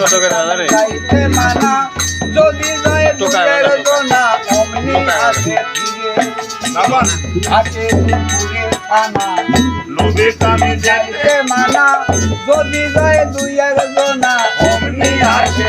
যাইতে মানা যদি যায় দুধের জোনা অমনি আছে ধীরে আছে দুপুরে থানা লোভে কামে যাইতে মানা যদি যায় দুইয়ের জোনা অমনি আছে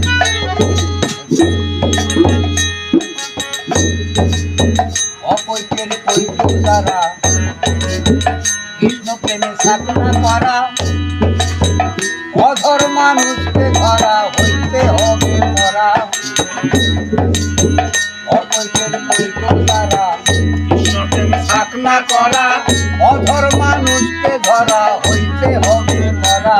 অপৈকের পৈতর দ্বারা। কৃষ্ণ প্রেমে সাধনা করা। অধর মানুষকে ধরা হইতে হবে মরা। অপৈকের পৈতর দ্বারা সাধনা করা। অধর মানুষকে ধরা হইতে হবে মরা।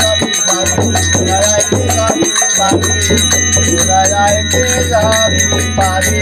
ঘোড়ায় কে যাবি পারে